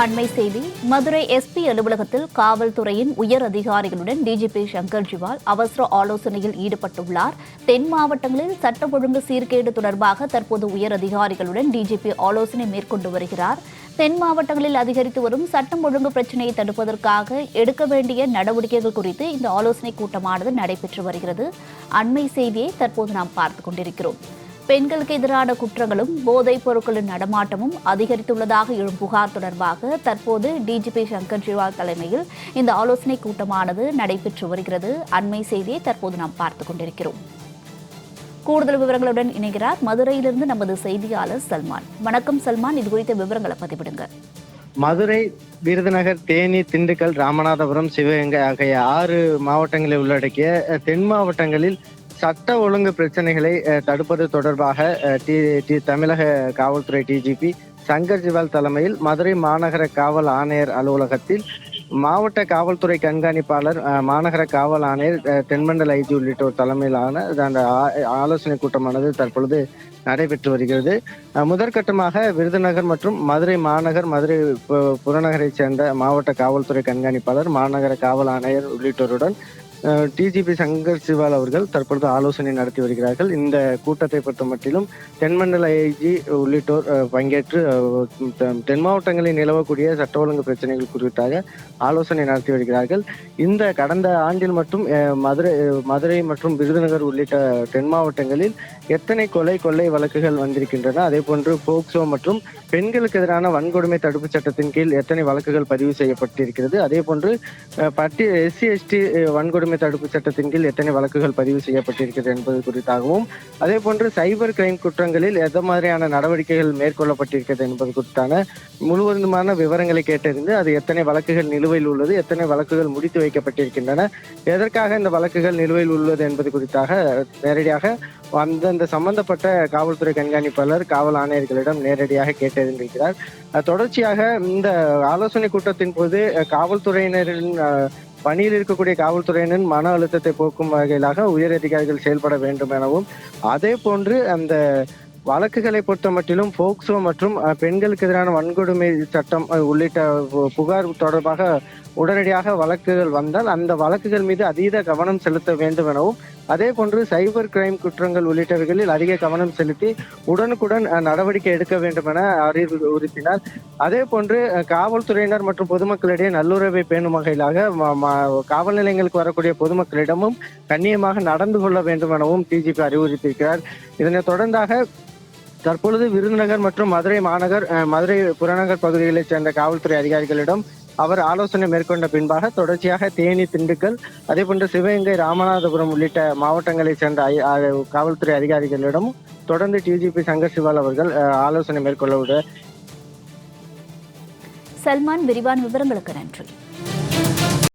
அண்மை செய்தி மதுரை எஸ்பி அலுவலகத்தில் காவல்துறையின் உயர் அதிகாரிகளுடன் டிஜிபி சங்கர் ஜிவால் அவசர ஆலோசனையில் ஈடுபட்டுள்ளார். தென் மாவட்டங்களில் சட்டம் ஒழுங்கு சீர்கேடு தொடர்பாக தற்போது உயர் அதிகாரிகளுடன் டிஜிபி ஆலோசனை மேற்கொண்டு வருகிறார். தென் மாவட்டங்களில் அதிகரித்து வரும் சட்டம் ஒழுங்கு பிரச்சினையை தடுப்பதற்காக எடுக்க வேண்டிய நடவடிக்கைகள் குறித்து இந்த ஆலோசனை கூட்டமானது நடைபெற்று வருகிறது. அண்மை செய்தியை தற்போது நாம் பார்த்துக் கொண்டிருக்கிறோம். பெண்களுக்கு எதிரான குற்றங்களும் போதைப் பொருட்களின் நடமாட்டமும் அதிகரித்துள்ளதாக எழும் புகார் தொடர்பாக தற்போது டிஜிபி சங்கர் ஜிவால் தலைமையில் இந்த ஆலோசனை கூட்டமானது நடைபெற்று வருகிறது. அண்மை செய்தியை தற்போது நாம் பார்த்துக் கொண்டிருக்கிறோம். கூடுதல் விவரங்களுடன் இணைகிறார் மதுரையிலிருந்து நமது செய்தியாளர் சல்மான். வணக்கம் சல்மான். இது குறித்த விவரங்களை பதிவிடுங்க. மதுரை விருதுநகர் தேனி திண்டுக்கல் ராமநாதபுரம் சிவகங்கை ஆகிய ஆறு மாவட்டங்களை உள்ளடக்கிய தென் மாவட்டங்களில் சட்ட ஒழுங்கு பிரச்சனைகளை தடுப்பது தொடர்பாக டி டி தமிழக காவல்துறை டிஜிபி சங்கர் ஜிவால் தலைமையில் மதுரை மாநகர காவல் ஆணையர் அலுவலகத்தில் மாவட்ட காவல்துறை கண்காணிப்பாளர் மாநகர காவல் ஆணையர் தென்மண்டல ஐஜி உள்ளிட்டோர் தலைமையிலான அந்த ஆ- ஆலோசனை கூட்டமானது தற்பொழுது நடைபெற்று வருகிறது. முதற்கட்டமாக விருதுநகர் மற்றும் மதுரை மாநகர் மதுரை பு- புறநகரைச் சேர்ந்த மாவட்ட காவல்துறை கண்காணிப்பாளர் மாநகர காவல் ஆணையர் உள்ளிட்டோருடன் டிஜிபி சங்கர் சிவால் அவர்கள் தற்பொழுது ஆலோசனை நடத்தி வருகிறார்கள். இந்த கூட்டத்தை பொறுத்த மட்டிலும் தென்மண்டல ஐஜி உள்ளிட்டோர் பங்கேற்று தென் மாவட்டங்களில் நிலவக்கூடிய சட்ட ஒழுங்கு பிரச்சனைகள் குறித்தாக ஆலோசனை நடத்தி வருகிறார்கள். இந்த கடந்த ஆண்டில் மட்டும் மதுரை மதுரை மற்றும் விருதுநகர் உள்ளிட்ட தென் மாவட்டங்களில் எத்தனை கொலை கொள்ளை வழக்குகள் வந்திருக்கின்றன? அதே போன்று போக்சோ மற்றும் பெண்களுக்கு எதிரான வன்கொடுமை தடுப்பு சட்டத்தின் கீழ் எத்தனை வழக்குகள் பதிவு செய்யப்பட்டிருக்கிறது? அதே போன்று பட்டி எஸ்சி எஸ்டி வன்கொடுமை தடுப்பு சட்டத்தின் கீழ் எத்தனை வழக்குகள் பதிவு செய்யப்பட்டிருக்கிறது என்பது குறித்தாகவும் அதே போன்று சைபர் கிரைம் குற்றங்களில் எந்த மாதிரியான நடவடிக்கைகள் மேற்கொள்ளப்பட்டிருக்கிறது என்பது குறித்தான முழுவதுமான விவரங்களை கேட்டறிந்து அது எத்தனை வழக்குகள் நிலுவையில் உள்ளது எத்தனை வழக்குகள் முடித்து வைக்கப்பட்டிருக்கின்றன எதற்காக இந்த வழக்குகள் நிலுவையில் உள்ளது என்பது குறித்தாக நேரடியாக அந்தந்த சம்பந்தப்பட்ட காவல்துறை கண்காணிப்பாளர் காவல் ஆணையர்களிடம் நேரடியாக கேட்டறிந்திருக்கிறார். தொடர்ச்சியாக இந்த ஆலோசனை கூட்டத்தின் போது காவல்துறையினரின் பணியில் இருக்கக்கூடிய காவல்துறையினரின் மன அழுத்தத்தை போக்கும் வகையிலாக உயர் அதிகாரிகள் செயல்பட வேண்டும் எனவும் அதே போன்று அந்த வழக்குகளை பொறுத்த மட்டிலும் போக்சோ மற்றும் பெண்களுக்கு எதிரான வன்கொடுமை சட்டம் உள்ளிட்ட பு- புகார் தொடர்பாக உடனடியாக வழக்குகள் வந்தால் அந்த வழக்குகள் மீது அதீத கவனம் செலுத்த வேண்டும் எனவும் அதே போன்று சைபர் கிரைம் குற்றங்கள் உள்ளிட்டவர்களில் அதிக கவனம் செலுத்தி உடனுக்குடன் நடவடிக்கை எடுக்க வேண்டும் என அறிவுறுத்தினார் அதே போன்று காவல்துறையினர் மற்றும் பொதுமக்களிடையே நல்லுறவை பேணும் வகையிலாக காவல் நிலையங்களுக்கு வரக்கூடிய பொதுமக்களிடமும் கண்ணியமாக நடந்து கொள்ள வேண்டும் எனவும் டிஜிபி அறிவுறுத்தியிருக்கிறார். இதனைத் தொடர்ந்தாக தற்பொழுது விருதுநகர் மற்றும் மதுரை மாநகர் மதுரை புறநகர் பகுதிகளைச் சேர்ந்த காவல்துறை அதிகாரிகளிடம் அவர் ஆலோசனை மேற்கொண்ட பின்பாக தொடர்ச்சியாக தேனி திண்டுக்கல் அதே போன்று சிவகங்கை ராமநாதபுரம் உள்ளிட்ட மாவட்டங்களைச் சேர்ந்த காவல்துறை அதிகாரிகளிடமும் தொடர்ந்து டிஜிபி சங்கர் சிவால் அவர்கள் ஆலோசனை மேற்கொள்ள சல்மான் விரிவான விவரங்களுக்கு நன்றி.